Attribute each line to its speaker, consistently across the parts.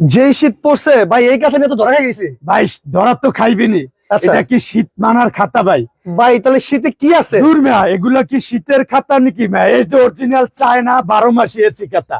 Speaker 1: যেই শীত পড়ছে ভাই এই কাঁথা নিয়ে তো ধরা গেছে
Speaker 2: ভাই ধরা তো খাইবেনি।
Speaker 1: আচ্ছা।
Speaker 2: এটা কি শীত মানার খাতা ভাই?
Speaker 1: ভাই তাহলে শীতে কি আছে?
Speaker 2: দূর মেয়া এগুলা কি শীতের খাতা নাকি মেয়া এই যে অরিজিনাল চায়না বারো মাসি এসি খাতা।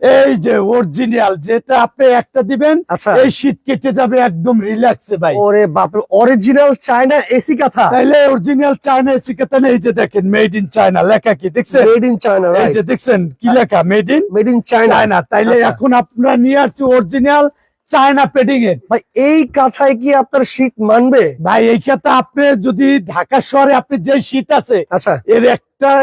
Speaker 2: এই যে অরিজিনাল যেটা আপনি একটা দিবেন
Speaker 1: আচ্ছা।
Speaker 2: এই শীত কেটে যাবে একদম রিল্যাক্সে ভাই।
Speaker 1: ওরে বাপরে অরিজিনাল চায়না এসি কাঁথা।
Speaker 2: তাইলে অরিজিনাল চায়না এসি না এই যে দেখেন মেড ইন চায়না লেখা কি দেখছেন?
Speaker 1: মেড ইন চায়না
Speaker 2: এই যে দেখছেন কি লেখা made in
Speaker 1: made in China
Speaker 2: তাইলে
Speaker 1: আচ্ছা।
Speaker 2: এখন আপনারা নিয়ে আসছি অরিজিনাল চায়না পেডিং এর।
Speaker 1: ভাই এই কাঁথায় কি আপনার শীত মানবে?
Speaker 2: ভাই এই কথা আপনি যদি ঢাকা শহরে আপনি যে শীত আছে
Speaker 1: আচ্ছা।
Speaker 2: এর একটা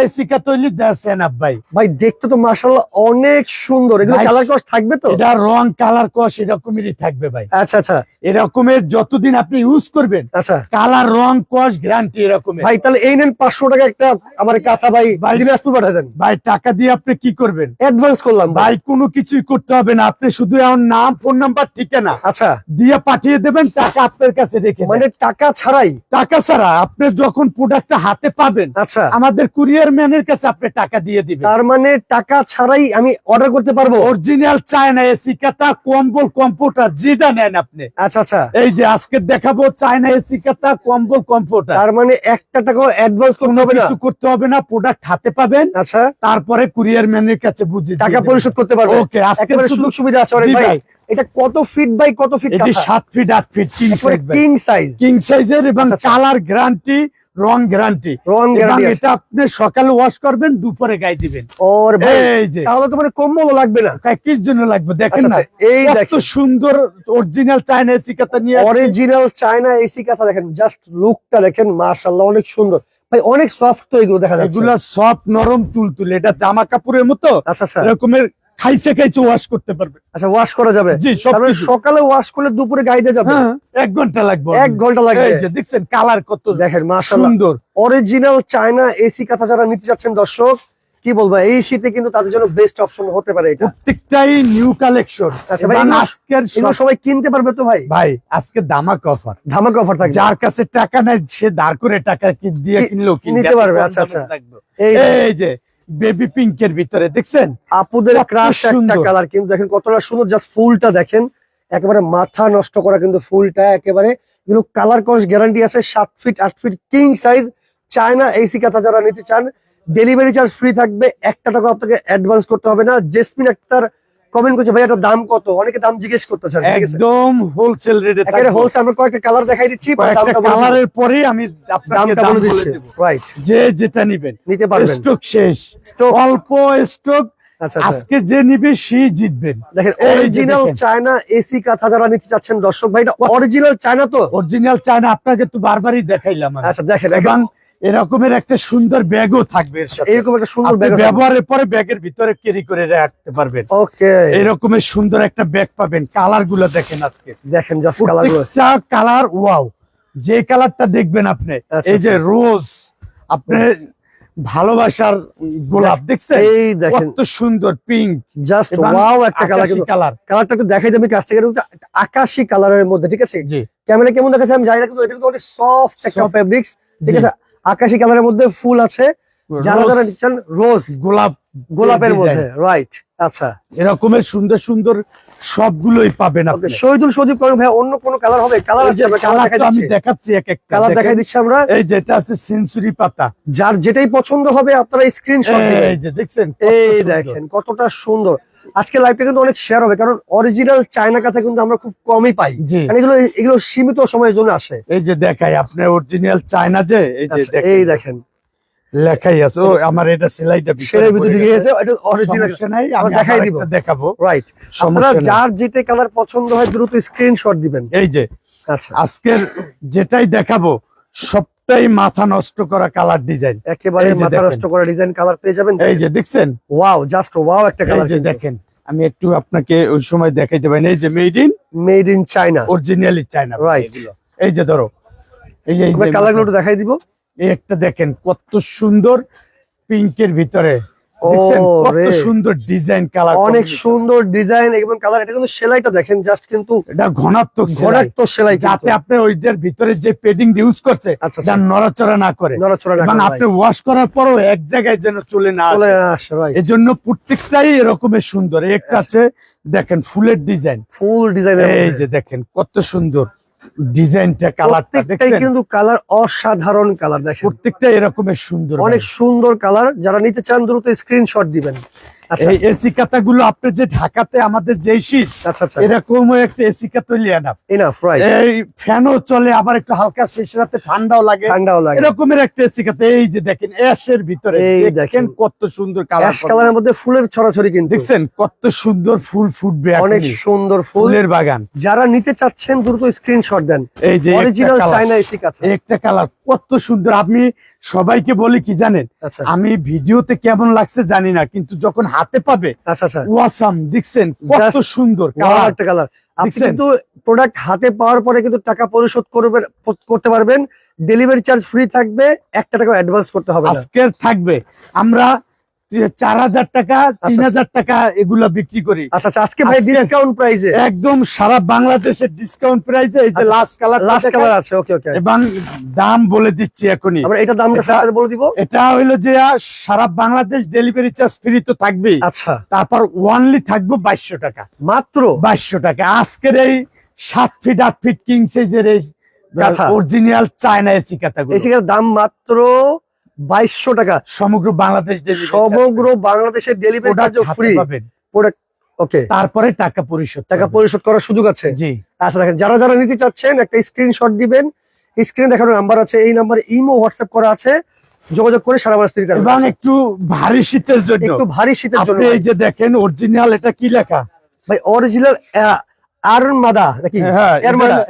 Speaker 2: ভাই
Speaker 1: ভাই দেখতে তো মাশাআল্লাহ অনেক সুন্দর। এগুলো কালার কস থাকবে তো?
Speaker 2: এটা রং কালার কস এরকমেরই থাকবে ভাই।
Speaker 1: আচ্ছা আচ্ছা।
Speaker 2: এরকমের যতদিন আপনি ইউজ করবেন
Speaker 1: আচ্ছা।
Speaker 2: কালার রং কস গ্যারান্টি এরকমের।
Speaker 1: ভাই তাহলে এই নেন পাঁচশো টাকা একটা আমার কাঁথা ভাই
Speaker 2: ভাই-
Speaker 1: দিনাজপুর পাঠিয়ে দেন।
Speaker 2: ভাই টাকা দিয়ে আপনি কি করবেন?
Speaker 1: অ্যাডভান্স করলাম ভাই।
Speaker 2: ভাই কোনো কিছুই করতে হবে না। আপনি শুধু আমার নাম ফোন নাম্বার ঠিকানা
Speaker 1: আচ্ছা।
Speaker 2: দিয়ে পাঠিয়ে দেবেন টাকা আপনার কাছে রেখে।
Speaker 1: মানে টাকা ছাড়াই?
Speaker 2: টাকা ছাড়া আপনি যখন প্রোডাক্টটা হাতে পাবেন
Speaker 1: আচ্ছা।
Speaker 2: আমাদের কুরিয়ার ম্যানের কাছে আপনি টাকা দিয়ে দিবেন।
Speaker 1: তার মানে টাকা ছাড়াই আমি অর্ডার করতে পারব?
Speaker 2: অরিজিনাল চায়না এসি কাতা কম্বল কম্পিউটার যেটা নেন আপনি।
Speaker 1: আচ্ছা আচ্ছা।
Speaker 2: এই যে আজকে দেখাবো চায়না এসি কাতা কম্বল কম্পিউটার
Speaker 1: তার মানে একটা টাকাও অ্যাডভান্স করতে হবে না?
Speaker 2: কিছু করতে হবে না প্রোডাক্ট হাতে পাবেন।
Speaker 1: আচ্ছা।
Speaker 2: তারপরে কুরিয়ার ম্যানের কাছে বুঝি
Speaker 1: টাকা পরিশোধ করতে পারবে
Speaker 2: ওকে আজকে
Speaker 1: সুযোগ সুবিধা আছে অনেক ভাই। এটা কত ফিট বাই কত ফিট
Speaker 2: এটি সাত ফিট আট feet king size
Speaker 1: king size
Speaker 2: king সাইজের এবং
Speaker 1: আচ্ছা, আচ্ছা।
Speaker 2: কালার গ্যারান্টি রং গ্যারান্টি
Speaker 1: রং গ্যারান্টি
Speaker 2: এটা আপনি সকালে ওয়াশ করবেন দুপুরে গায়ে দিবেন।
Speaker 1: ওর
Speaker 2: এই যে।
Speaker 1: তাহলে তো মানে কম্বল লাগবে না।
Speaker 2: কিস জন্য লাগবে? দেখেন
Speaker 1: আচ্ছা
Speaker 2: না
Speaker 1: আচ্ছা, এই
Speaker 2: কত সুন্দর অরিজিনাল চায়না এসি কাতা নিয়ে
Speaker 1: অরিজিনাল চায়না এসি কাঁথা দেখেন জাস্ট লুকটা দেখেন মাশাআল্লাহ অনেক সুন্দর। ভাই অনেক সফট তো এগুলো দেখা যাচ্ছে।
Speaker 2: এগুলা সব নরম তুলতুলে। এটা জামা কাপড়ের মতো।
Speaker 1: আচ্ছা আচ্ছা।
Speaker 2: এরকমের খাইছে খাইছে ওয়াশ করতে পারবে।
Speaker 1: আচ্ছা ওয়াশ করা যাবে?
Speaker 2: জি কিছু।
Speaker 1: সকালে ওয়াশ করলে দুপুরে গাইতে যাবে?
Speaker 2: হ্যাঁ এক ঘণ্টা লাগবে
Speaker 1: এক ঘণ্টা লাগবে।
Speaker 2: দেখছেন কালার কত
Speaker 1: দেখেন
Speaker 2: সুন্দর।
Speaker 1: অরিজিনাল চায়না এসি কাঁথা যারা নিতে যাচ্ছেন দর্শক কি বলব এই শীতে কিন্তু তাদের জন্য বেস্ট অপশন হতে পারে এটা।
Speaker 2: প্রত্যেকটাই নিউ কালেকশন
Speaker 1: আচ্ছা ভাই,
Speaker 2: আজকের সব-
Speaker 1: সবাই কিনতে পারবে তো ভাই?
Speaker 2: ভাই আজকে দামাক অফার
Speaker 1: ধামাকা অফার থাকবে।
Speaker 2: যার কাছে টাকা নাই সে দাঁড় করে টাকা কি দিয়ে কিনলো কিনবে,
Speaker 1: নিতে পারবে, আচ্ছা, আচ্ছা। এই
Speaker 2: যে বেবি পিঙ্ক এর ভিতরে দেখছেন?
Speaker 1: আপুদের ক্রাশ একটা কালার কিন্তু দেখেন কতটা সুন্দর জাস্ট ফুলটা দেখেন। একেবারে মাথা নষ্ট করা কিন্তু ফুলটা একেবারে কিন্তু কালার কস গ্যারান্টি আছে সাত ফিট আট feet king size China AC কাতা যারা নিতে চান ডেলিভারি চার্জ ফ্রি থাকবে একটা টাকা আপনাকে অ্যাডভান্স করতে হবে না। জেসমিন একটার কমেন্ট করছে ভাই এটা দাম কত? অনেকে দাম জিজ্ঞেস করতেছেন
Speaker 2: একদম হোলসেল রেটে
Speaker 1: একেবারে হোলসেল আমরা কয়েকটা কালার দেখাই দিচ্ছি
Speaker 2: কয়েকটা। কালারের পরেই আমি আপনাকে
Speaker 1: দামটা
Speaker 2: দাম
Speaker 1: বলে দিচ্ছি।
Speaker 2: দেব।
Speaker 1: রাইট
Speaker 2: যে যেটা নিবেন।
Speaker 1: নিতে পারবেন।
Speaker 2: স্টক শেষ।
Speaker 1: Stock।
Speaker 2: অল্প স্টক
Speaker 1: আচ্ছা আচ্ছা।
Speaker 2: আজকে যে নিবে সে জিতবেন।
Speaker 1: দেখেন অরিজিনাল চায়না এসি কাঁথা যারা নিতে চাচ্ছেন দর্শক ভাই অরিজিনাল চায়না তো?
Speaker 2: অরিজিনাল চায়না আপনাকে তো বারবারই দেখাইলাম
Speaker 1: আচ্ছা দেখেন
Speaker 2: এবং এরকমের একটা সুন্দর ব্যাগও থাকবে
Speaker 1: এরকম একটা সুন্দর ব্যাগ
Speaker 2: ব্যবহারের পরে ব্যাগের ভিতরে ক্যারি করে রাখতে পারবেন।
Speaker 1: ওকে
Speaker 2: এরকমের সুন্দর একটা ব্যাগ পাবেন। কালারগুলো দেখেন আজকে।
Speaker 1: দেখেন জাস্ট কালার
Speaker 2: কালার ওয়াও যে কালারটা দেখবেন আপনি
Speaker 1: আচ্ছা,
Speaker 2: এই যে রোজ আপনি ভালোবাসার গোলাপ দেখছেন?
Speaker 1: এই দেখেন।
Speaker 2: কত সুন্দর পিঙ্ক
Speaker 1: জাস্ট ওয়াও একটা কালার
Speaker 2: কালার
Speaker 1: কালারটা একটু দেখাই যাবে কাছ থেকে একটা কালারের মধ্যে ঠিক আছে? ক্যামেরা কেমন দেখাচ্ছে আমি জানি না কিন্তু এটা কিন্তু অনেক সফট একটা ফেব্রিক্স ঠিক আছে? আকাশি কালারের মধ্যে ফুল আছে। যারা
Speaker 2: রোজ,
Speaker 1: যারা নিচ্ছেন রোজ
Speaker 2: গোলাপ
Speaker 1: গোলাপের মধ্যে রাইট আচ্ছা।
Speaker 2: এরকমের সুন্দর সুন্দর সবগুলোই পাবেন আপনি।
Speaker 1: শহীদুল সজীব করেন ভাই অন্য কোনো কালার হবে? কালার আছে কালার
Speaker 2: আমি দেখাচ্ছি এক একটা
Speaker 1: কালার দেখাই দিচ্ছি আমরা।
Speaker 2: এই যেটা আছে সেঞ্চুরি পাতা।
Speaker 1: যার যেটাই পছন্দ হবে আপনারা স্ক্রিনশট
Speaker 2: এই যে দেখছেন
Speaker 1: এই দেখেন কতটা সুন্দর। আজকে লাইভটা কিন্তু অনেক শেয়ার হবে কারণ অরিজিনাল চায়না কাঁথা কিন্তু আমরা খুব কমই পাই।
Speaker 2: জি।
Speaker 1: এগুলো এগুলো সীমিত সময়ের জন্য আসে।
Speaker 2: এই যে দেখাই আপনার অরিজিনাল চায়না যে এই যে
Speaker 1: আচ্ছা,
Speaker 2: দেখেন,
Speaker 1: এই দেখেন।
Speaker 2: লেখাই আছে। ও আমার এটা সেলাইটা
Speaker 1: সেরের ভিতরে ঢুকে গেছে। এটা অরিজিনাল
Speaker 2: নাই আমি
Speaker 1: দেখাই দিব।
Speaker 2: দেখাবো।
Speaker 1: রাইট আপনারা যার যেটা কালার পছন্দ হয় দ্রুত স্ক্রিনশট দিবেন।
Speaker 2: এই যে
Speaker 1: আচ্ছা।
Speaker 2: আজকের যেটাই দেখাবো সবটাই মাথা নষ্ট করা কালার ডিজাইন
Speaker 1: একেবারে মাথা নষ্ট করা ডিজাইন কালার পেয়ে যাবেন।
Speaker 2: এই যে দেখছেন?
Speaker 1: ওয়াও জাস্ট ওয়াও একটা কালার
Speaker 2: যে দেখেন আমি একটু আপনাকে ওই সময় দেখাইতে পারি এই যে made in
Speaker 1: made in China
Speaker 2: originally China
Speaker 1: right
Speaker 2: এই যে ধরো এই যে
Speaker 1: কালারগুলো কালারগুলো দেখাই দিব।
Speaker 2: এই একটা দেখেন কত সুন্দর পিঙ্কের ভিতরে। সুন্দর ডিজাইন কালার
Speaker 1: অনেক সুন্দর ডিজাইন এবং কালার এটা কিন্তু সেলাইটা দেখেন জাস্ট কিন্তু
Speaker 2: এটা ঘনাত্মক সেলাই।
Speaker 1: সেলাই
Speaker 2: যাতে আপনি ওইটার ভিতরে যে পেডিং ইউজ করছে
Speaker 1: আচ্ছা,
Speaker 2: যা
Speaker 1: আচ্ছা।
Speaker 2: নড়াচড়া না করে।
Speaker 1: নড়াচড়া
Speaker 2: এবং আপনি ওয়াশ করার পরও এক জায়গায় যেন চলে না আসে। এজন্য প্রত্যেকটাই এরকমের সুন্দর। একটা আছে দেখেন ফুলের ডিজাইন
Speaker 1: ফুল ডিজাইন
Speaker 2: এই যে দেখেন কত সুন্দর। ডিজাইনটা কালারটা দেখছেন?
Speaker 1: কিন্তু কালার অসাধারণ কালার দেখেন।
Speaker 2: প্রত্যেকটা এরকমের সুন্দর
Speaker 1: অনেক সুন্দর কালার। যারা নিতে চান দ্রুত স্ক্রিনশট দিবেন।
Speaker 2: এসি কাতাগুলো আপনি যে ঢাকাতে আমাদের যে শীত
Speaker 1: আচ্ছা আচ্ছা।
Speaker 2: এরকম একটা এসি কাতা লিয়ে না।
Speaker 1: এনাফ রাইট
Speaker 2: এই ফ্যানও চলে আবার একটু হালকা শেষ রাতে ঠান্ডাও লাগে।
Speaker 1: ঠান্ডাও লাগে।
Speaker 2: এরকমের একটা এসি কাতা এই যে দেখেন অ্যাশের ভিতরে দেখেন। কত সুন্দর কালার
Speaker 1: অ্যাশ কালারের মধ্যে ফুলের ছড়াছড়ি কিন্তু।
Speaker 2: দেখছেন কত সুন্দর ফুল ফুটবে
Speaker 1: অনেক সুন্দর
Speaker 2: ফুলের বাগান।
Speaker 1: যারা নিতে চাচ্ছেন দ্রুত স্ক্রিনশট দেন।
Speaker 2: এই যে
Speaker 1: অরিজিনাল চায়না এসি
Speaker 2: একটা কালার কত সুন্দর। আমি সবাইকে বলি কি জানেন?
Speaker 1: আচ্ছা।
Speaker 2: আমি ভিডিওতে কেমন লাগছে জানি না কিন্তু যখন হাতে পাবে
Speaker 1: আচ্ছা আচ্ছা।
Speaker 2: ওয়াসাম দেখছেন? কত সুন্দর কালার
Speaker 1: একটা কালার আপনি কিন্তু প্রোডাক্ট হাতে পাওয়ার পরে কিন্তু টাকা পরিশোধ করবে করতে পারবেন। ডেলিভারি চার্জ ফ্রি থাকবে একটা টাকা অ্যাডভান্স করতে হবে
Speaker 2: আজকের থাকবে। আমরা চার হাজার টাকা তিন হাজার টাকা এগুলো বিক্রি করি।
Speaker 1: আচ্ছা আচ্ছা আজকে ভাই
Speaker 2: আজকে-
Speaker 1: ডিসকাউন্ট প্রাইসে
Speaker 2: একদম সারা বাংলাদেশের ডিসকাউন্ট প্রাইসে এই যে
Speaker 1: আচ্ছা,
Speaker 2: লাস্ট কালার
Speaker 1: লাস্ট কালার আছে ওকে ওকে
Speaker 2: এবং দাম বলে দিচ্ছি এখনই।
Speaker 1: আমরা এটা দামটা বলে দিব?
Speaker 2: এটা হইল যে সারা বাংলাদেশ ডেলিভারি চার্জ ফ্রি তো থাকবেই।
Speaker 1: আচ্ছা।
Speaker 2: তারপর ওয়ানলি থাকব বাইশশো টাকা।
Speaker 1: মাত্র?
Speaker 2: বাইশশো টাকা। আজকের এই সাত ফিট আট ফিট কিং সাইজের এই। অরিজিনাল চায়না এসি কাতাগুলো
Speaker 1: এসিকার দাম মাত্র বাইশশো টাকা।
Speaker 2: সমগ্র বাংলাদেশ
Speaker 1: সমগ্র বাংলাদেশের delivery
Speaker 2: product
Speaker 1: charge free product okay
Speaker 2: তারপরে টাকা পরিশোধ
Speaker 1: টাকা পরিশোধ করার সুযোগ আছে?
Speaker 2: জি।
Speaker 1: আচ্ছা দেখেন যারা যারা নিতে চাচ্ছেন একটা স্ক্রিনশট দিবেন। স্ক্রিনে দেখানো নাম্বার আছে এই নাম্বারে ইমো হোয়াটসঅ্যাপ করা আছে। যোগাযোগ করে সারা
Speaker 2: এবং একটু ভারী শীতের জন্য।
Speaker 1: একটু ভারী শীতের জন্য
Speaker 2: এই যে দেখেন অরিজিনাল এটা কি লেখা?
Speaker 1: ভাই অরিজিনাল আরমাদা নাকি?
Speaker 2: হ্যাঁ,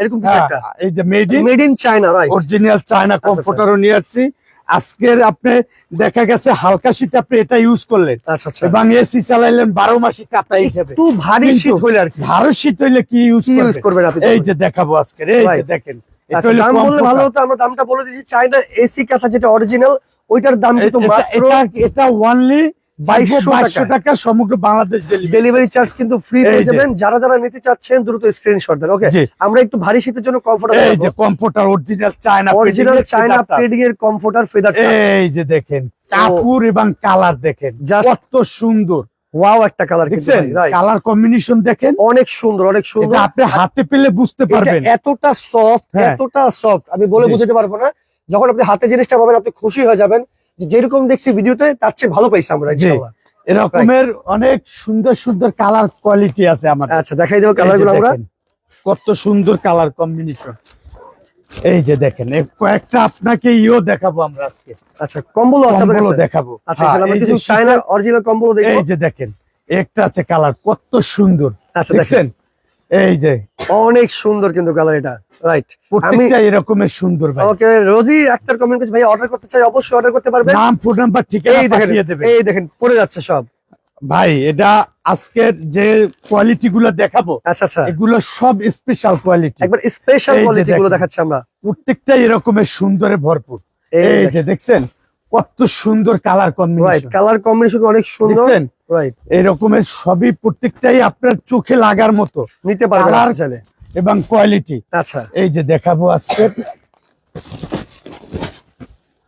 Speaker 1: এরকম কিছু
Speaker 2: হ্যাঁ,
Speaker 1: একটা।
Speaker 2: এই যে made in
Speaker 1: made in China right
Speaker 2: original China. কম্পিউটারও নিয়ে আসছি। আজকের আপনি দেখা গেছে হালকা শীত আপনি এটা ইউজ করলেন।
Speaker 1: আচ্ছা আচ্ছা।
Speaker 2: এবং এসি চালাইলেন বারো মাসে কাতা হিসেবে
Speaker 1: একটু ভারী শীত হইলে আর
Speaker 2: শীত হইলে কি ইউজ
Speaker 1: করবেন? আপনি?
Speaker 2: এই যে দেখাবো আজকের এই যে দেখেন।
Speaker 1: আচ্ছা দাম বললে ভালো হতো আমরা দামটা বলে দিচ্ছি। চাইনা এসি কাঁথা যেটা অরিজিনাল ওইটার দাম কিন্তু
Speaker 2: এটা-
Speaker 1: মাত্র 2200
Speaker 2: বাইশশো
Speaker 1: টাকা।
Speaker 2: সমগ্র বাংলাদেশ ডেলিভারি
Speaker 1: চার্জ কিন্তু ফ্রি পেয়ে যাবেন। যারা যারা নিতে চাচ্ছেন দ্রুত স্ক্রিনশট দেন ওকে। আমরা একটু ভারী শীতের জন্য কমফোর্টার
Speaker 2: এই যে computer original China
Speaker 1: original China padding এর কমফোর্টার ফেদার
Speaker 2: এই যে দেখেন কাপড় এবং কালার দেখেন কত সুন্দর।
Speaker 1: ওয়াও একটা কালার
Speaker 2: কালার কম্বিনেশন দেখেন।
Speaker 1: অনেক সুন্দর অনেক সুন্দর।
Speaker 2: আপনি হাতে পেলে বুঝতে পারবেন।
Speaker 1: এতটা সফট
Speaker 2: হ্যাঁ।
Speaker 1: এতটা সফট আমি বলে। বুঝাতে পারব না। যখন আপনি হাতে জিনিসটা পাবেন আপনি খুশি হয়ে যাবেন। যেরকম দেখছি ভিডিওতে তার চেয়ে ভালো পাইছি আমরা
Speaker 2: এরকমের অনেক সুন্দর সুন্দর কালার কোয়ালিটি আছে আমাদের।
Speaker 1: আচ্ছা দেখাই দেবো কালারগুলো আমরা।
Speaker 2: কত সুন্দর কালার কম্বিনেশন এই যে দেখেন কয়েকটা আপনাকে ইও দেখাবো আমরা আজকে।
Speaker 1: আচ্ছা কম্বল
Speaker 2: কম্বলও দেখাবো।
Speaker 1: আচ্ছা
Speaker 2: হ্যাঁ,
Speaker 1: আমরা কিছু চায়না অরিজিনাল কম্বল দেখব।
Speaker 2: এই যে দেখেন একটা আছে কালার কত সুন্দর।
Speaker 1: আচ্ছা দেখেন।
Speaker 2: এই যে।
Speaker 1: অনেক সুন্দর কিন্তু কালার এটা রাইট আমি
Speaker 2: প্রত্যেকটা এরকমের সুন্দর ভাই।
Speaker 1: ওকে রোজি আক্তার কমেন্ট করছে ভাই অর্ডার করতে চাই অবশ্যই অর্ডার করতে পারবেন
Speaker 2: নাম ফোন নাম্বার ঠিকানা পাঠিয়ে দেবে।
Speaker 1: এই দেখেন পড়ে যাচ্ছে সব।
Speaker 2: ভাই এটা আজকের যে কোয়ালিটি গুলো দেখাবো
Speaker 1: আচ্ছা আচ্ছা।
Speaker 2: এগুলো সব স্পেশাল কোয়ালিটি
Speaker 1: একবার স্পেশাল কোয়ালিটি গুলো। দেখাচ্ছি আমরা।
Speaker 2: প্রত্যেকটা এরকমের সুন্দরে ভরপুর।
Speaker 1: এই
Speaker 2: যে দেখছেন কত সুন্দর কালার কম্বিনেশন
Speaker 1: কালার কম্বিনেশন অনেক সুন্দর।
Speaker 2: দেখছেন?
Speaker 1: রাইট
Speaker 2: এরকমের সবই প্রত্যেকটাই আপনার চোখে লাগার মতো।
Speaker 1: নিতে পারবেন
Speaker 2: এবং কোয়ালিটি
Speaker 1: আচ্ছা।
Speaker 2: এই যে দেখাবো আজকে।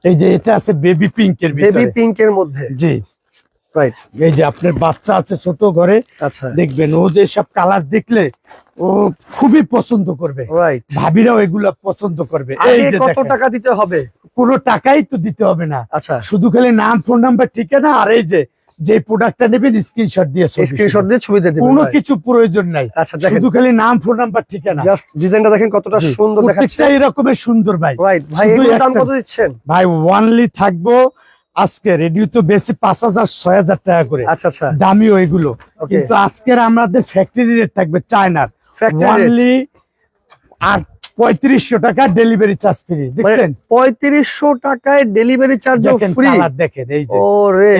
Speaker 2: এই যে এটা আছে বেবি পিঙ্কের
Speaker 1: বেবি পিঙ্ক এর মধ্যে।
Speaker 2: জি।
Speaker 1: রাইট
Speaker 2: এই যে আপনার বাচ্চা আছে ছোট ঘরে।
Speaker 1: আচ্ছা।
Speaker 2: দেখবেন ও যে সব কালার দেখলে ও খুবই পছন্দ করবে।
Speaker 1: রাইট
Speaker 2: ভাবিরাও এগুলা পছন্দ করবে। এই যে
Speaker 1: কত টাকা দিতে হবে?
Speaker 2: কোনো টাকাই তো দিতে হবে না।
Speaker 1: আচ্ছা।
Speaker 2: শুধু খালি নাম ফোন নাম্বার ঠিকানা আর এই যে যে প্রোডাক্টটা নেবেন স্ক্রিনশট দিয়ে
Speaker 1: স্ক্রিনশট দিয়ে ছবি দিয়ে
Speaker 2: কোনো কিছু প্রয়োজন নাই।
Speaker 1: আচ্ছা
Speaker 2: শুধু খালি নাম ফোন নাম্বার ঠিকানা।
Speaker 1: জাস্ট ডিজাইনটা দেখেন কতটা সুন্দর দেখাচ্ছে।
Speaker 2: এরকমের সুন্দর ভাই।
Speaker 1: রাইট ভাই এগুলোর দাম কত দিচ্ছেন?
Speaker 2: ভাই ওয়ানলি থাকব আজকে। রেডিও তো বেশি পাঁচ হাজার ছয় হাজার টাকা করে।
Speaker 1: আচ্ছা আচ্ছা।
Speaker 2: দামিও এগুলো।
Speaker 1: Okay.
Speaker 2: কিন্তু আজকের আমাদের ফ্যাক্টরি রেট থাকবে চায়নার।
Speaker 1: ফ্যাক্টরি
Speaker 2: আট পঁয়ত্রিশশো টাকা ডেলিভারি চার্জ ফ্রি দেখছেন?
Speaker 1: পঁয়ত্রিশশো টাকায় ডেলিভারি চার্জ
Speaker 2: দেখেন
Speaker 1: ফ্রি
Speaker 2: দেখেন এই যে।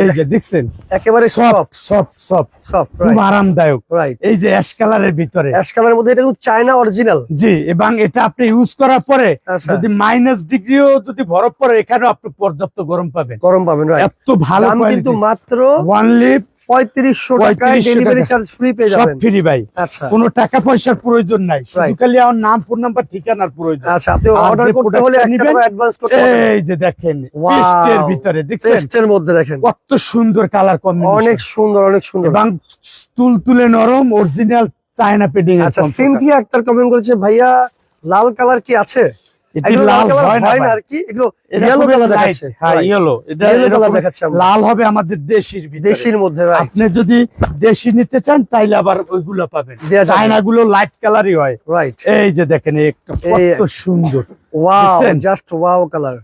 Speaker 2: এই যে দেখছেন?
Speaker 1: একেবারে
Speaker 2: সফট সফট সফট
Speaker 1: সফট
Speaker 2: খুব আরামদায়ক।
Speaker 1: রাইট
Speaker 2: এই যে অ্যাশ কালারের ভিতরে।
Speaker 1: অ্যাশ কালারের মধ্যে এটা কিন্তু চায়না অরিজিনাল
Speaker 2: জি এবং এটা আপনি ইউজ করার পরে
Speaker 1: আচ্ছা।
Speaker 2: যদি মাইনাস ডিগ্রিও যদি বরফ পড়ে এখানেও আপনি পর্যাপ্ত গরম পাবেন।
Speaker 1: গরম পাবেন
Speaker 2: এত ভালো
Speaker 1: কিন্তু মাত্র
Speaker 2: ওয়ানলি
Speaker 1: পঁয়ত্রিশশো টাকায় ডেলিভারি চার্জ ফ্রি পেয়ে
Speaker 2: সব
Speaker 1: যাবেন।
Speaker 2: ফ্রি ভাই।
Speaker 1: আচ্ছা।
Speaker 2: কোনো টাকা পয়সার প্রয়োজন নাই। শুধু খালি আমার নাম ফোন নাম্বার ঠিকানার প্রয়োজন।
Speaker 1: আচ্ছা আপনি অর্ডার করতে হলে
Speaker 2: product
Speaker 1: টাকা অ্যাডভান্স করতে
Speaker 2: এই যে দেখেন. পেস্টের ভিতরে দেখছেন?
Speaker 1: পেস্টের মধ্যে দেখেন।
Speaker 2: কত সুন্দর কালার কম্বিনেশন
Speaker 1: অনেক সুন্দর অনেক সুন্দর।
Speaker 2: এবং তুল তুলে নরম অরিজিনাল চায়না পেডিং
Speaker 1: আচ্ছা সিনথিয়া আক্তার কমেন্ট করেছে ভাইয়া লাল কালার কি আছে?
Speaker 2: লাল হয়। লাল হবে আমাদের দেশির
Speaker 1: দেশির মধ্যে
Speaker 2: আপনি যদি দেশি নিতে চান তাইলে আবার ওইগুলো পাবেন। চায়না গুলো লাইট কালারই হয়।
Speaker 1: রাইট
Speaker 2: এই যে দেখেন কত সুন্দর।
Speaker 1: ওয়াও জাস্ট ওয়াও কালার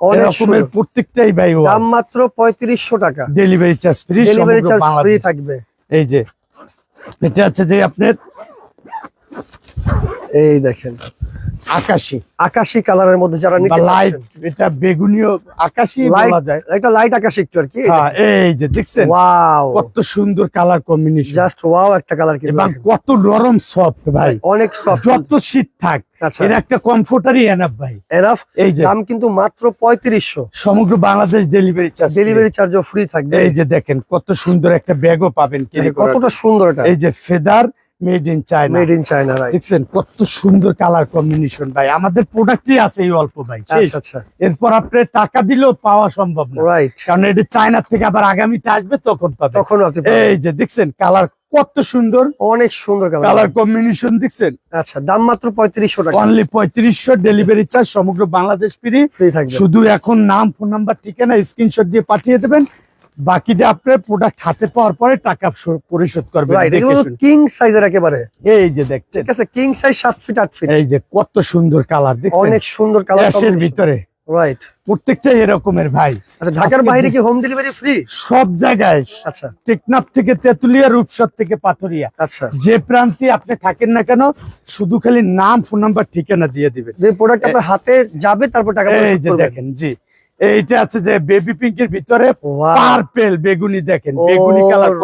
Speaker 1: অনেক
Speaker 2: প্রত্যেকটাই ভাই
Speaker 1: দাম মাত্র পঁয়ত্রিশশো টাকা।
Speaker 2: Delivery charge free
Speaker 1: delivery charge free থাকবে।
Speaker 2: এই যে এটা হচ্ছে যে আপনার
Speaker 1: এই দেখেন।
Speaker 2: আকাশি।
Speaker 1: আকাশি কালারের মধ্যে যারা নিতে
Speaker 2: লাইট এটা বেগুনিও আকাশি বলা যায়।
Speaker 1: একটা লাইট আকাশি একটু আর কি।
Speaker 2: হ্যাঁ এই যে দেখছেন?
Speaker 1: ওয়াও
Speaker 2: কত সুন্দর কালার কম্বিনেশন
Speaker 1: জাস্ট ওয়াও একটা কালার কিন্তু
Speaker 2: এবং কত নরম সফট ভাই।
Speaker 1: অনেক সফট
Speaker 2: যত শীত থাক
Speaker 1: আচ্ছা।
Speaker 2: এর একটা কমফোর্টারই এনাফ ভাই।
Speaker 1: এনাফ
Speaker 2: এই যে।
Speaker 1: দাম কিন্তু মাত্র পঁয়ত্রিশশো।
Speaker 2: সমগ্র বাংলাদেশ ডেলিভারি চার্জ
Speaker 1: ডেলিভারি চার্জও ফ্রি থাকবে।
Speaker 2: এই যে দেখেন কত সুন্দর একটা ব্যাগও পাবেন।
Speaker 1: কতটা সুন্দর এটা।
Speaker 2: এই যে feather made in China
Speaker 1: made in China
Speaker 2: দেখছেন কত সুন্দর কালার কম্বিনেশন ভাই। আমাদের প্রোডাক্টই আছে এই অল্প ভাই।
Speaker 1: আচ্ছা আচ্ছা।
Speaker 2: এরপর আপনি টাকা দিলেও পাওয়া সম্ভব না।
Speaker 1: রাইট
Speaker 2: কারণ এটা চায়না থেকে আবার আগামীতে আসবে তখন পাবে
Speaker 1: তখন আপনি
Speaker 2: এই যে দেখছেন কালার কত সুন্দর।
Speaker 1: অনেক সুন্দর কালার
Speaker 2: কালার কম্বিনেশন দেখছেন?
Speaker 1: আচ্ছা দাম মাত্র পঁয়ত্রিশশো টাকা।
Speaker 2: অনলি পঁয়ত্রিশশো ডেলিভারি চার্জ সমগ্র বাংলাদেশ ফ্রি শুধু এখন নাম ফোন নাম্বার ঠিকানা স্ক্রিনশট দিয়ে পাঠিয়ে দেবেন। বাকিটা আপনার প্রোডাক্ট হাতে পাওয়ার পরে টাকা পরিশোধ শুনে।
Speaker 1: কিং সাইজের একেবারে।
Speaker 2: এই যে দেখছেন?
Speaker 1: ঠিক আছে কিং সাইজ সাত ফিট আট ফিট
Speaker 2: এই যে কত সুন্দর কালার দেখছেন?
Speaker 1: অনেক সুন্দর কালার
Speaker 2: ভিতরে।
Speaker 1: রাইট
Speaker 2: প্রত্যেকটাই এরকমের ভাই।
Speaker 1: আচ্ছা ঢাকার বাইরে কি হোম ডেলিভারি ফ্রি
Speaker 2: সব জায়গায়
Speaker 1: আচ্ছা।
Speaker 2: টেকনাফ থেকে তেতুলিয়া রূপসর থেকে পাথরিয়া।
Speaker 1: আচ্ছা।
Speaker 2: যে প্রান্তে আপনি থাকেন না কেন শুধু খালি নাম ফোন নাম্বার ঠিকানা দিয়ে দিবেন।
Speaker 1: যে প্রোডাক্ট আপনার হাতে যাবে তারপর টাকা
Speaker 2: এই যে দেখেন জি। এইটা আছে যে বেবি পিঙ্কের ভিতরে. পার্পেল বেগুনি দেখেন বেগুনি কালার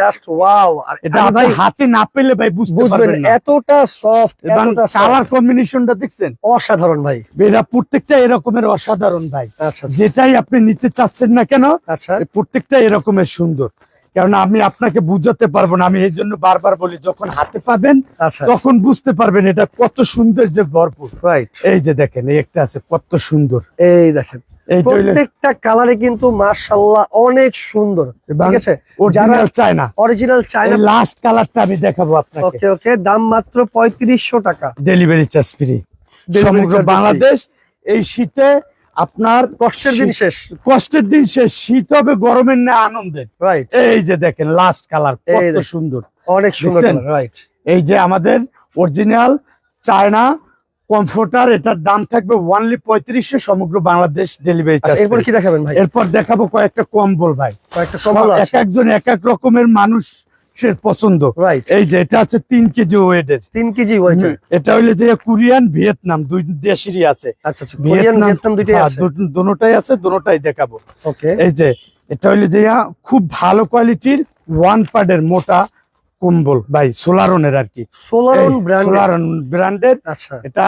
Speaker 1: জাস্ট ওয়াও
Speaker 2: এটা ভাই হাতে না পেলে ভাই
Speaker 1: বুঝবেন এতটা সফট এতটা
Speaker 2: কালার কম্বিনেশনটা দেখছেন?
Speaker 1: অসাধারণ ভাই।
Speaker 2: এরা প্রত্যেকটা এরকমের অসাধারণ ভাই।
Speaker 1: আচ্ছা
Speaker 2: যেটাই আপনি নিতে চাচ্ছেন না কেন
Speaker 1: আচ্ছা।
Speaker 2: প্রত্যেকটা এরকমের সুন্দর। কারণ আমি আপনাকে বুঝাতে পারব না আমি এই জন্য বারবার বলি যখন হাতে পাবেন
Speaker 1: আচ্ছা।
Speaker 2: তখন বুঝতে পারবেন এটা কত সুন্দর যে ভরপুর।
Speaker 1: রাইট
Speaker 2: এই যে দেখেন এই একটা আছে কত সুন্দর।
Speaker 1: এই দেখেন। প্রত্যেকটা কালারে কিন্তু মাশাআল্লাহ অনেক সুন্দর ঠিক আছে?
Speaker 2: Original
Speaker 1: China.
Speaker 2: লাস্ট কালারটা আমি দেখাবো আপনাকে।
Speaker 1: ওকে ওকে দাম মাত্র পঁয়ত্রিশশো টাকা।
Speaker 2: ডেলিভারি চার্জ ফ্রি সমগ্র বাংলাদেশ এই শীতে আপনার
Speaker 1: কষ্টের দিন শেষ।
Speaker 2: কষ্টের দিন শেষ। শীত হবে গরমের না আনন্দের
Speaker 1: রাইট
Speaker 2: এই যে দেখেন লাস্ট কালার কত সুন্দর।
Speaker 1: অনেক সুন্দর রাইট
Speaker 2: এই যে আমাদের অরিজিনাল চায়না কমফোর্টার এটার দাম থাকবে ওয়ানলি পঁয়ত্রিশশো সমগ্র বাংলাদেশ ডেলিভারি চার্জ
Speaker 1: এরপর কি দেখাবেন ভাই?
Speaker 2: এরপর দেখাবো কয়েকটা কম্বল ভাই।
Speaker 1: কয়েকটা কমল
Speaker 2: এক একজন এক এক রকমের মানুষের পছন্দ। এই যে এটা আছে তিন কেজি ওয়েটের
Speaker 1: তিন কেজি ওয়েট
Speaker 2: এটা হইলে যে কোরিয়ান ভিয়েতনাম দুই দেশেরই আছে।
Speaker 1: আচ্ছা আচ্ছা আছে।
Speaker 2: দু- আছে দুটোটাই দেখাবো।
Speaker 1: ওকে
Speaker 2: এই যে এটা হইলে যে খুব ভালো কোয়ালিটির ওয়ান পার্টের মোটা কম্বল ভাই সোলারনের আর কি।
Speaker 1: সোলারন ব্র্যান্ড
Speaker 2: সোলারন ব্র্যান্ডের
Speaker 1: আচ্ছা।
Speaker 2: এটা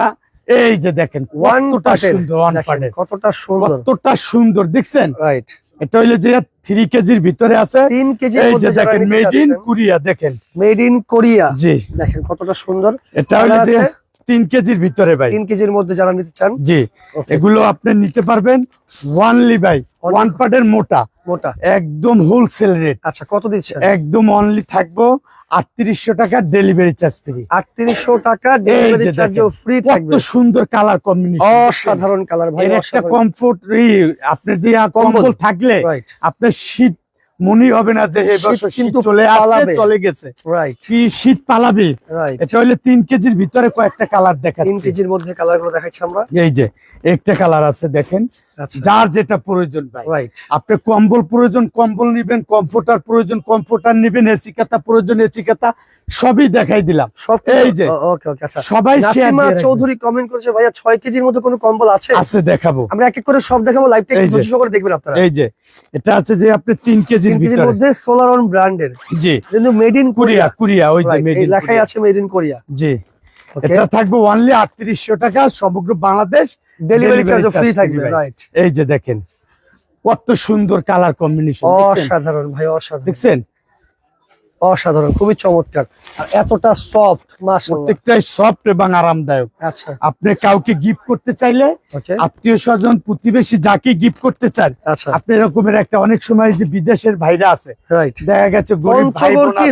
Speaker 2: এই যে দেখেন কতটা সুন্দর ওয়ান পার্টের
Speaker 1: কতটা সুন্দর।
Speaker 2: কতটা সুন্দর দেখছেন?
Speaker 1: রাইট
Speaker 2: এটা হইল যে থ্রি কেজির ভিতরে আছে।
Speaker 1: তিন কেজি
Speaker 2: এই যে দেখেন মেড ইন কোরিয়া দেখেন।
Speaker 1: মেড ইন কোরিয়া
Speaker 2: জি।
Speaker 1: দেখেন কতটা সুন্দর।
Speaker 2: এটা হইল যে? তিন কেজির ভিতরে ভাই।
Speaker 1: তিন কেজির মধ্যে যারা নিতে চান?
Speaker 2: জি। এগুলো আপনি নিতে পারবেন ওয়ানলি বাই ওয়ান পার্টের মোটা।
Speaker 1: মোটা।
Speaker 2: একদম হোলসেল রেট
Speaker 1: আচ্ছা কত দিচ্ছেন?
Speaker 2: একদম অনলি থাকব আটত্রিশশো টাকা ডেলিভারি চার্জ ফ্রি
Speaker 1: আটত্রিশশো টাকা ডেলিভারি
Speaker 2: কত সুন্দর কালার কম্বিনেশন
Speaker 1: অসাধারণ কালার ভাই
Speaker 2: একটা কমফোর্ট আপনার যে
Speaker 1: কম্বল।
Speaker 2: কম্বল থাকলে আপনার শীত মনে হবে না যে চলে আসছে
Speaker 1: পালাবে।
Speaker 2: চলে গেছে। কি শীত পালাবে? এটা হলে তিন কেজির ভিতরে কয়েকটা কালার
Speaker 1: দেখা
Speaker 2: তিন
Speaker 1: কেজির মধ্যে কালারগুলো দেখাচ্ছি আমরা।
Speaker 2: এই যে একটা কালার আছে দেখেন। যার যেটা প্রয়োজন ভাই। আপনি কম্বল প্রয়োজন কম্বল নিবেন কমফোর্টার প্রয়োজন কমফোর্টার নিবেন এসি কাতা প্রয়োজন এসি কাতা সবই দেখাই দিলাম। এই যে।
Speaker 1: আচ্ছা।
Speaker 2: সবাই।
Speaker 1: চৌধুরী কমেন্ট করেছে ভাইয়া ছয় কেজির মতো কোনো কম্বল আছে?
Speaker 2: আছে দেখাবো।
Speaker 1: আমরা এক এক করে সব দেখাবো। ধৈর্য করে দেখবেন আপনারা।
Speaker 2: এই যে এটা আছে যে আপনি তিন কেজির
Speaker 1: কেজির মধ্যে সোলার অন ব্র্যান্ডের
Speaker 2: জি।
Speaker 1: কিন্তু মেড ইন
Speaker 2: কোরিয়া
Speaker 1: কোরিয়া
Speaker 2: ওই যে
Speaker 1: লেখাই আছে মেড ইন কোরিয়া
Speaker 2: জি। এটা থাকবে অনলি আটত্রিশশো টাকা সমগ্র বাংলাদেশ।
Speaker 1: ডেলিভারি চার্জ ফ্রি থাকবে রাইট
Speaker 2: এই যে দেখেন কত সুন্দর কালার কম্বিনেশন
Speaker 1: অসাধারণ ভাই অসাধারণ।
Speaker 2: দেখছেন?
Speaker 1: অসাধারণ খুবই চমৎকার। আর এতটা সফট
Speaker 2: প্রত্যেকটাই সফট এবং আরামদায়ক।
Speaker 1: আচ্ছা।
Speaker 2: আপনি কাউকে গিফট করতে চাইলে আত্মীয় স্বজন প্রতিবেশী যাকে গিফট করতে চান
Speaker 1: আচ্ছা।
Speaker 2: আপনি এরকমের একটা অনেক সময় যে বিদেশের ভাইরা আছে
Speaker 1: রাইট
Speaker 2: দেখা গেছে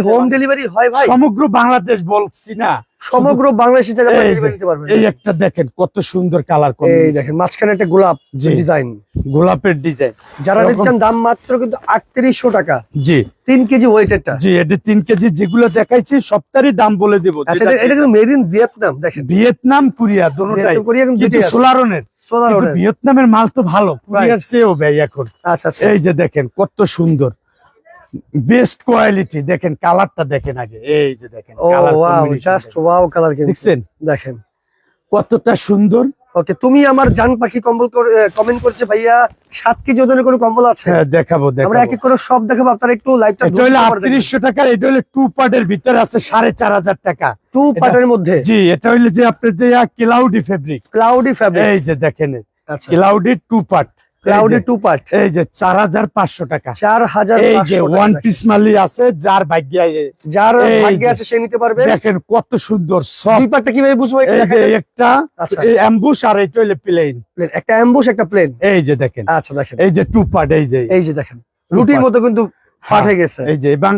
Speaker 1: হোম ডেলিভারি হয় ভাই।
Speaker 2: সমগ্র বাংলাদেশ বলছি না
Speaker 1: সমগ্র বাংলাদেশে জায়গা
Speaker 2: এই একটা দেখেন কত সুন্দর কালার করে
Speaker 1: এই দেখেন মাঝখানে একটা গোলাপ। ডিজাইন
Speaker 2: গোলাপের ডিজাইন
Speaker 1: যারা নিচ্ছেন দাম মাত্র কিন্তু আটত্রিশশো টাকা।
Speaker 2: জি।
Speaker 1: তিন কেজি ওয়েটেরটা
Speaker 2: জি এটা তিন কেজি যেগুলো দেখাইছি সবটারই দাম বলে দেবো।
Speaker 1: আচ্ছা এটা- কিন্তু মেড ইন ভিয়েতনাম দেখেন।
Speaker 2: ভিয়েতনাম কোরিয়া দুটাই সোলারনের।
Speaker 1: সোলার
Speaker 2: ভিয়েতনামের মাল তো ভালো কোরিয়ার চেয়েও ব্যয় এখন।
Speaker 1: আচ্ছা আচ্ছা।
Speaker 2: এই যে দেখেন কত সুন্দর। বেস্ট কোয়ালিটি দেখেন কালারটা দেখেন আগে এই যে দেখেন
Speaker 1: জাস্ট ওয়াও কালার
Speaker 2: দেখছেন?
Speaker 1: দেখেন।
Speaker 2: কতটা সুন্দর।
Speaker 1: ওকে তুমি আমার জান পাখি কম্বল কমেন্ট করছে ভাইয়া সাত কেজি ওজনের কোনো কম্বল আছে?
Speaker 2: হ্যাঁ দেখাবো
Speaker 1: আমরা এক এক করে সব দেখাবো আপনারা একটু লাইভটা
Speaker 2: এটা হলো আটত্রিশশো টাকা এটা হলো টু পার্টের ভিতরে আছে সাড়ে চার হাজার টাকা।
Speaker 1: টু পার্টের মধ্যে?
Speaker 2: জি এটা হইল যে আপনার যে ক্লাউডি ফেব্রিক
Speaker 1: ক্লাউডি ফেব্রিক
Speaker 2: এই যে দেখেন।
Speaker 1: আচ্ছা।
Speaker 2: Cloudy two part
Speaker 1: cloudy two part
Speaker 2: এই যে চার হাজার পাঁচশো টাকা।
Speaker 1: চার হাজার
Speaker 2: এই যে ওয়ান পিস মালি আছে যার ভাগ্যে
Speaker 1: যার
Speaker 2: এই
Speaker 1: ভাগ্যে আছে সে নিতে পারবে।
Speaker 2: দেখেন কত সুন্দর সব।
Speaker 1: দুই পার্টটা কীভাবে বুঝব একটু
Speaker 2: এই যে একটা
Speaker 1: আচ্ছা।
Speaker 2: অ্যাম্বুশ আর এটা হইল প্লেন
Speaker 1: Plain, একটা অ্যাম্বুশ একটা প্লেন
Speaker 2: এই যে দেখেন।
Speaker 1: আচ্ছা দেখেন।
Speaker 2: এই যে টু পার্ট এই যে।
Speaker 1: এই যে দেখেন। রুটির মতো কিন্তু পাঠ গেছে।
Speaker 2: এই যে এবং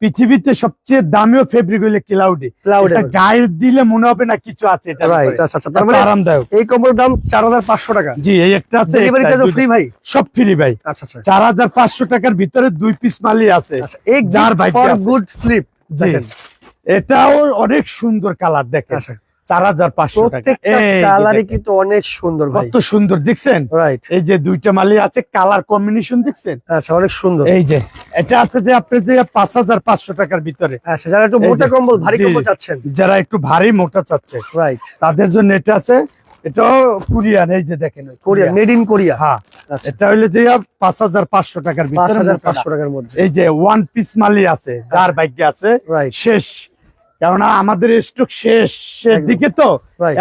Speaker 2: পৃথিবীতে সবচেয়ে দামিও ফেব্রিক হইলে ক্লাউডি এটা গায়ে দিলে মনে হবে না কিছু আছে এটা
Speaker 1: রাইট আচ্ছা আচ্ছা তার মানে
Speaker 2: আরামদায়ক।
Speaker 1: এই কম্বলের দাম চার হাজার পাঁচশো টাকা।
Speaker 2: জি এই একটা আছে
Speaker 1: ডেলিভারি চার্জ ফ্রি ভাই?
Speaker 2: সব ফ্রি ভাই।
Speaker 1: আচ্ছা আচ্ছা।
Speaker 2: চার হাজার পাঁচশো টাকার ভিতরে দুই পিস মালি আছে।
Speaker 1: আচ্ছা এক
Speaker 2: যার ভাগ্যে
Speaker 1: ফর গুড স্লিপ দেখেন।
Speaker 2: এটাও অনেক সুন্দর কালার দেখেন।
Speaker 1: আচ্ছা।
Speaker 2: চার হাজার পাঁচশো
Speaker 1: কালারই কিন্তু অনেক সুন্দর
Speaker 2: কত সুন্দর দেখছেন?
Speaker 1: রাইট
Speaker 2: এই যে দুইটা মালি আছে কালার কম্বিনেশন দেখছেন?
Speaker 1: আচ্ছা অনেক সুন্দর।
Speaker 2: এই যে এটা আছে যে আপনি যে পাঁচ হাজার পাঁচশো টাকার ভিতরে।
Speaker 1: আচ্ছা যারা একটু মোটা কম্বল ভারী কম্বল চাচ্ছেন?
Speaker 2: যারা একটু ভারী মোটা চাচ্ছে
Speaker 1: রাইট
Speaker 2: তাদের জন্য এটা আছে এটাও কোরিয়ান এই যে দেখেন
Speaker 1: কোরিয়া। মেড ইন কোরিয়া
Speaker 2: হ্যাঁ
Speaker 1: আচ্ছা।
Speaker 2: এটা হইলে যে পাঁচ হাজার পাঁচশো টাকার
Speaker 1: পাঁচ
Speaker 2: ভিতরে
Speaker 1: হাজার পাঁচশো টাকার মধ্যে।
Speaker 2: এই যে ওয়ান পিস মালি আছে যার ভাগ্যে আছে
Speaker 1: রাইট
Speaker 2: শেষ কেননা আমাদের স্টক শেষের। দিকে তো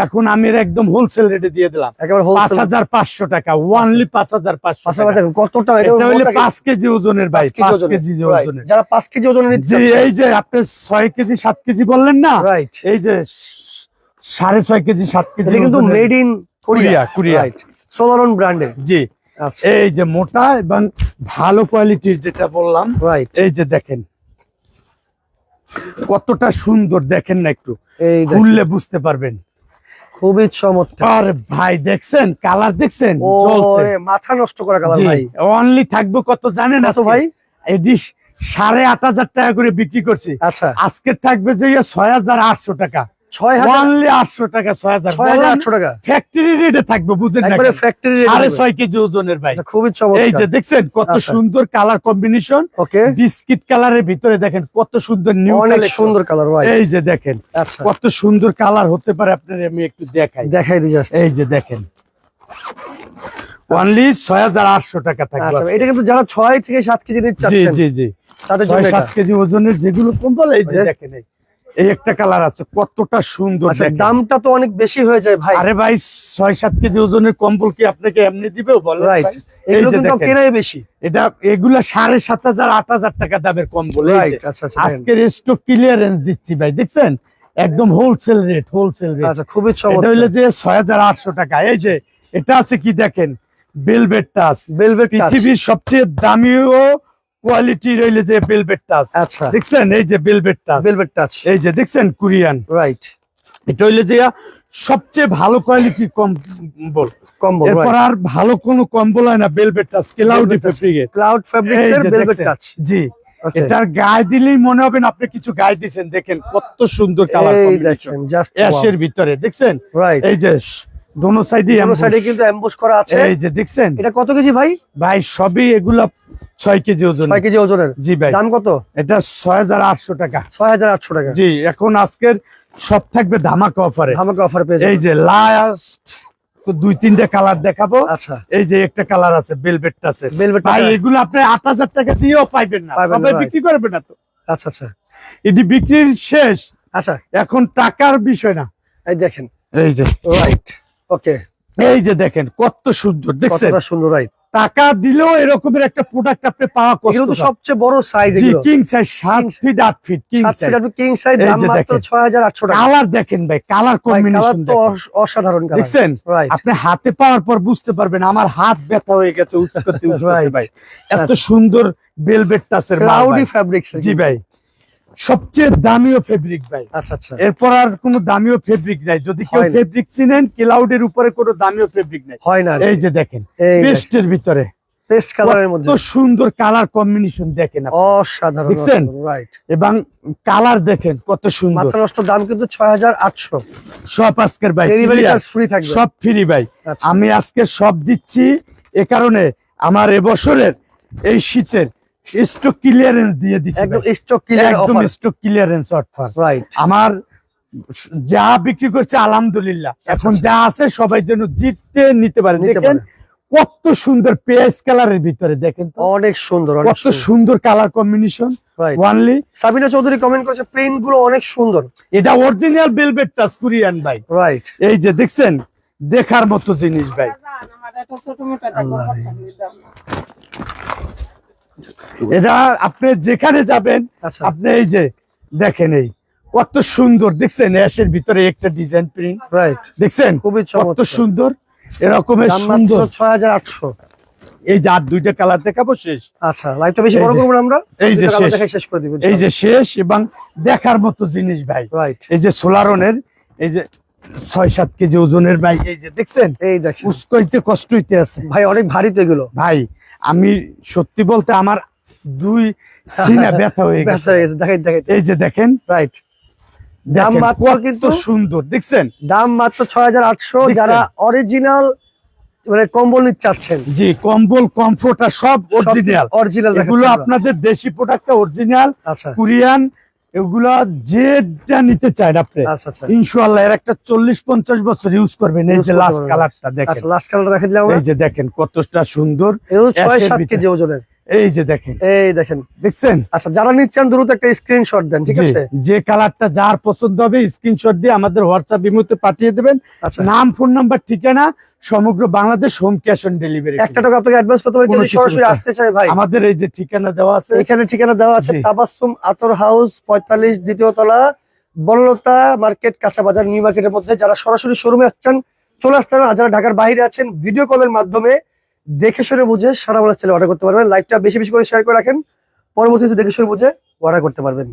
Speaker 2: এখন আমি একদম হোলসেল রেটে দিয়ে দিলাম। পাঁচ হাজার পাঁচশো টাকা ওয়ানলি পাঁচ হাজার পাঁচশো
Speaker 1: কতটা
Speaker 2: পাঁচ কেজি ওজনের ভাই
Speaker 1: পাঁচ কেজি ওজনের। যারা পাঁচ কেজি ওজনের
Speaker 2: এই যে আপনি ছয় কেজি সাত কেজি বললেন না
Speaker 1: রাইট
Speaker 2: এই যে সাড়ে ছয় কেজি সাত কেজি
Speaker 1: কিন্তু made in Korea
Speaker 2: Korea,
Speaker 1: Solaron ব্র্যান্ডের
Speaker 2: জি।
Speaker 1: আচ্ছা।
Speaker 2: এই যে মোটা এবং ভালো কোয়ালিটির যেটা বললাম এই যে দেখেন কতটা সুন্দর দেখেন না একটু। খুললে বুঝতে পারবেন।
Speaker 1: খুবই চমৎকার।
Speaker 2: আর ভাই দেখছেন? কালার দেখছেন?
Speaker 1: মাথা নষ্ট করা কালার ভাই।
Speaker 2: অনলি থাকবে কত জানেন আজকে?
Speaker 1: ভাই?
Speaker 2: এটি সাড়ে আট হাজার টাকা করে বিক্রি করছি।
Speaker 1: আচ্ছা।
Speaker 2: আজকে থাকবে যে ছয় হাজার আটশো টাকা। দেখছেন কত
Speaker 1: আচ্ছা।
Speaker 2: সুন্দর কালার কম্বিনেশন
Speaker 1: ওকে।
Speaker 2: বিস্কিট কালারের ভিতরে দেখেন কত সুন্দর
Speaker 1: অনেক সুন্দর কালার
Speaker 2: এই যে দেখেন
Speaker 1: আচ্ছা।
Speaker 2: কত সুন্দর কালার হতে পারে আপনার আমি একটু দেখাই।
Speaker 1: দেখাই
Speaker 2: এই যে দেখেন। অনলি ছয় হাজার আটশো টাকা থাকবে
Speaker 1: আচ্ছা এটা কিন্তু যারা ছয় থেকে সাত কেজি নিতে
Speaker 2: জি জি জি।
Speaker 1: তাদের
Speaker 2: ছয় সাত কেজি ওজনের যেগুলো কম্বল এই যে। দেখেন এই। একটা কালার আছে কতটা সুন্দর
Speaker 1: আচ্ছা দামটা তো অনেক বেশি হয়ে যায় ভাই।
Speaker 2: আরে ভাই ছয় সাত কেজি ওজনের কম্বল কি আপনাকে এমনি দিবে
Speaker 1: এগুলো বেশি।
Speaker 2: এটা সাড়ে সাত হাজার আট হাজার টাকা দামের কম্বল এই যে।
Speaker 1: রাইট দেখেন।
Speaker 2: আজকের স্টক ক্লিয়ারেন্স দিচ্ছি ভাই দেখছেন? একদম হোলসেল রেট হোলসেল রেট
Speaker 1: আচ্ছা খুবই
Speaker 2: এটা
Speaker 1: চমৎকার।
Speaker 2: হইলে যে ছয় হাজার আটশো টাকা এই যে এটা আছে কি দেখেন? বেলভেট টাচ পৃথিবীর সবচেয়ে দামি ও কোয়ালিটি রইলে যে বেলভেট টাচ
Speaker 1: আচ্ছা।
Speaker 2: দেখছেন? এই যে বেলভেট টাচ
Speaker 1: ভেলভেট টাচ
Speaker 2: এই যে দেখছেন? কোরিয়ান
Speaker 1: রাইট
Speaker 2: এটা হইলে যে সবচেয়ে ভালো কোয়ালিটি কম্বল
Speaker 1: কম্বো
Speaker 2: এরপর আর ভালো কোনো কম্বল হয় না বেলভেট টাচ ক্লাউডি ফেব্রিকের
Speaker 1: ক্লাউড এর
Speaker 2: যে
Speaker 1: টাচ
Speaker 2: জি। এটার গায়ে দিলেই মনে হবে না আপনি কিছু গায়ে দিয়েছেন দেখেন কত সুন্দর কালার
Speaker 1: দেখেন জাস্ট
Speaker 2: অ্যাশের ভিতরে দেখছেন?
Speaker 1: রাইট
Speaker 2: এই যে দোনো সাইডে
Speaker 1: দুটো সাইডে কিন্তু অ্যাম্বুশ করা আছে।
Speaker 2: এই যে দেখছেন?
Speaker 1: এটা কত কেজি ভাই?
Speaker 2: ভাই সবই এগুলা ছয় কেজি ওজন
Speaker 1: ছয় কেজি ওজনের।
Speaker 2: জি ভাই।
Speaker 1: দাম কত?
Speaker 2: এটা ছয় হাজার আটশো টাকা।
Speaker 1: ছয় হাজার আটশো টাকা।
Speaker 2: জি এখন আজকের সব থাকবে ধামাকা অফারে
Speaker 1: আমাকে অফার পেয়ে
Speaker 2: এই যে লাস্ট দুই তিনটা কালার দেখাবো।
Speaker 1: আচ্ছা।
Speaker 2: এই যে একটা কালার আছে বেলভেট আছে।
Speaker 1: Velvet
Speaker 2: ভাই এগুলো আপনি আট হাজার টাকা দিয়েও পাইবেন না। সবাই বিক্রি করবেন না তো।
Speaker 1: আচ্ছা আচ্ছা।
Speaker 2: এটি বিক্রির শেষ।
Speaker 1: আচ্ছা।
Speaker 2: এখন টাকার বিষয় না।
Speaker 1: এই দেখেন।
Speaker 2: এই যে।
Speaker 1: রাইট ওকে
Speaker 2: এই যে দেখেন কত সুন্দর দেখছেন?
Speaker 1: সুন্দর রাইট
Speaker 2: টাকা দিলেও এরকমের একটা প্রোডাক্ট আপনি পাওয়া কষ্ট
Speaker 1: তো সবচেয়ে বড় সাইজ এগুলো।
Speaker 2: কিং সাইজ সাত ফিট আট feet king size
Speaker 1: king size দাম মাত্র
Speaker 2: দেখেন।
Speaker 1: ছয় হাজার আটশো টাকা।
Speaker 2: কালার দেখেন ভাই কালার কম্বিনেশন
Speaker 1: তো অসাধারণ কালার
Speaker 2: দেখছেন? আপনি হাতে পাওয়ার পর বুঝতে পারবেন আমার হাত ব্যথা হয়ে গেছে উস করতে. ভাই। এত সুন্দর বেলভেট টাচের মাল
Speaker 1: ক্লাউডি ফ্যাব্রিক্স
Speaker 2: জি ভাই। সবচেয়ে দামিও ফেব্রিক ভাই।
Speaker 1: আচ্ছা আচ্ছা।
Speaker 2: এরপর আর কোনো দামিও ফেব্রিক নাই। যদি কেউ ফেব্রিক চিনেন ক্লাউডের উপরে কোনো দামিও ফেব্রিক নাই।
Speaker 1: হয় না
Speaker 2: এই যে দেখেন পেস্টের ভিতরে।
Speaker 1: পেস্ট কালারের মধ্যে।
Speaker 2: কত সুন্দর কালার কম্বিনেশন দেখেন।
Speaker 1: অসাধারণ
Speaker 2: দেখছেন?
Speaker 1: রাইট
Speaker 2: এবং কালার দেখেন কত সুন্দর।
Speaker 1: মাত্রা নষ্ট দাম কিন্তু ছয় হাজার আটশো।
Speaker 2: সব আজকের ভাই
Speaker 1: ডেলিভারি। চার্জ ফ্রি থাকবে।
Speaker 2: সব ফ্রি ভাই।
Speaker 1: আচ্ছা।
Speaker 2: আমি আজকে সব দিচ্ছি এ কারণে আমার এবছরের এই শীতের স্টক ক্লিয়ারেন্স দিয়ে দিচ্ছি
Speaker 1: একদম স্টক ক্লিয়ার
Speaker 2: একদম স্টক ক্লিয়ারেন্স অফার
Speaker 1: রাইট
Speaker 2: আমার যা বিক্রি করছে আলহামদুলিল্লাহ। এখন যা আছে সবাই যেন জিততে নিতে পারে।
Speaker 1: আচ্ছা,
Speaker 2: দেখেন কত সুন্দর পেঁয়াজ কালারের ভিতরে দেখেন
Speaker 1: অনেক সুন্দর অনেক
Speaker 2: কত সুন্দর। Colour combination only
Speaker 1: Sabina Chowdhury comment করেছে প্রিন্টগুলো অনেক সুন্দর।
Speaker 2: এটা অরিজিনাল বেলভেট টাচ কুরিয়ান ভাই।
Speaker 1: রাইট
Speaker 2: এই যে দেখছেন দেখার মতো জিনিস ভাই। এটা আপনি যেখানে যাবেন
Speaker 1: আচ্ছা।
Speaker 2: আপনি এই যে দেখেন এই কত সুন্দর দেখছেন অ্যাশের ভিতরে একটা ডিজাইন প্রিন্ট
Speaker 1: রাইট
Speaker 2: দেখছেন?
Speaker 1: খুবই
Speaker 2: কত সুন্দর এরকমের সুন্দর।
Speaker 1: ছয় হাজার আটশো।
Speaker 2: এই যে আর দুইটা কালার দেখাবো শেষ।
Speaker 1: আচ্ছা লাইভটা বেশি
Speaker 2: এই
Speaker 1: বড়
Speaker 2: যে-
Speaker 1: আমরা?
Speaker 2: এই যে শেষ।
Speaker 1: শেষ করে দিব
Speaker 2: এই যে শেষ এবং দেখার মতো জিনিস ভাই।
Speaker 1: রাইট
Speaker 2: এই যে সোলারনের এই যে ছয় সাত কেজি ওজনের ভাই। এই যে দেখছেন?
Speaker 1: এই দেখেন।
Speaker 2: উস্কইতে কষ্ট হইতে আছে।
Speaker 1: ভাই অনেক ভারী তো এগুলো।
Speaker 2: ভাই আমি সত্যি বলতে আমার দুই সিনা ব্যথা হয়ে গেছে।
Speaker 1: দেখাই দেখাই।
Speaker 2: এই যে দেখেন।
Speaker 1: রাইট দাম মাত্র কিন্তু-
Speaker 2: সুন্দর দেখছেন?
Speaker 1: দাম মাত্র ছয় হাজার আটশো? যারা অরিজিনাল মানে কম্বল নিতে চাচ্ছেন।
Speaker 2: জি কম্বল কমফোর্ট আর সব অরিজিনাল
Speaker 1: অরিজিনাল
Speaker 2: এগুলো আপনাদের দেশি প্রোডাক্টটা অরিজিনাল
Speaker 1: আচ্ছা।
Speaker 2: কোরিয়ান এগুলা যেটা নিতে চান আপনি
Speaker 1: আচ্ছা আচ্ছা।
Speaker 2: ইনশাআল্লাহ এর একটা চল্লিশ পঞ্চাশ বছর ইউজ করবেন এই যে লাস্ট। কালারটা দেখেন।
Speaker 1: লাস্ট কালার দেখেন
Speaker 2: এই যে দেখেন কতটা সুন্দর
Speaker 1: ছয় সাত কেজি ওজনের।
Speaker 2: এই যে দেখেন।
Speaker 1: এই দেখেন।
Speaker 2: দেখছেন?
Speaker 1: আচ্ছা যারা নিচ্ছেন দ্রুত একটা স্ক্রিনশট দেন ঠিক আছে?
Speaker 2: যে কালারটা যার পছন্দ হবে স্ক্রিনশট দিয়ে আমাদের হোয়াটসঅ্যাপ ইমোতে পাঠিয়ে দেবেন।
Speaker 1: আচ্ছা।
Speaker 2: নাম ফোন নাম্বার ঠিকানা সমগ্র Bangladesh home cash on delivery
Speaker 1: একটা টাকা আপনাকে অ্যাডভান্স করতে হবে যদি সরাসরি আসতে চাই ভাই।
Speaker 2: আমাদের এই যে ঠিকানা দেওয়া আছে।
Speaker 1: এখানে ঠিকানা দেওয়া আছে তাবাসসুম আতর হাউস পঁয়তাল্লিশ দ্বিতীয় তলা বনলতা মার্কেট কাঁচা বাজার নিউ মার্কেটের মধ্যে। যারা সরাসরি শোরুমে আসছেন চলে আসতে পারেন। আর যারা ঢাকার বাইরে আছেন ভিডিও কলের মাধ্যমে দেখে শুনে বুঝে সারা বলার ছেলে অর্ডার করতে পারবেন। লাইভটা বেশি বেশি করে শেয়ার করে রাখেন। পরবর্তীতে দেখে শুনে বুঝে অর্ডার করতে পারবেন।